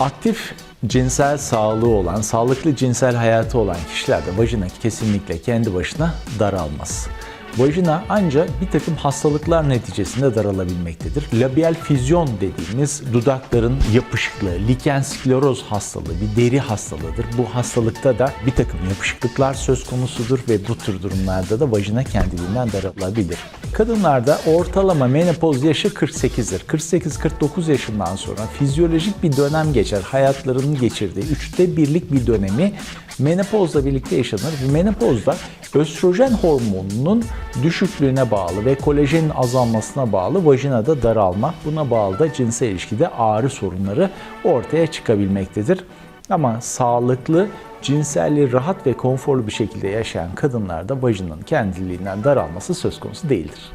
Aktif cinsel sağlığı olan, sağlıklı cinsel hayatı olan kişilerde vajina kesinlikle kendi başına daralmaz. Vajina ancak bir takım hastalıklar neticesinde daralabilmektedir. Labial füzyon dediğimiz dudakların yapışıklığı, liken skleroz hastalığı bir deri hastalığıdır. Bu hastalıkta da bir takım yapışıklıklar söz konusudur ve bu tür durumlarda da vajina kendiliğinden daralabilir. Kadınlarda ortalama menopoz yaşı 48'dir. 48-49 yaşından sonra fizyolojik bir dönem geçer. Hayatlarının geçirdiği üçte birlik bir dönemi menopozla birlikte yaşanır. Menopozda östrojen hormonunun düşüklüğüne bağlı ve kolajenin azalmasına bağlı vajinada daralma, buna bağlı da cinsel ilişkide ağrı sorunları ortaya çıkabilmektedir. Ama sağlıklı, cinselliği rahat ve konforlu bir şekilde yaşayan kadınlarda vajinanın kendiliğinden daralması söz konusu değildir.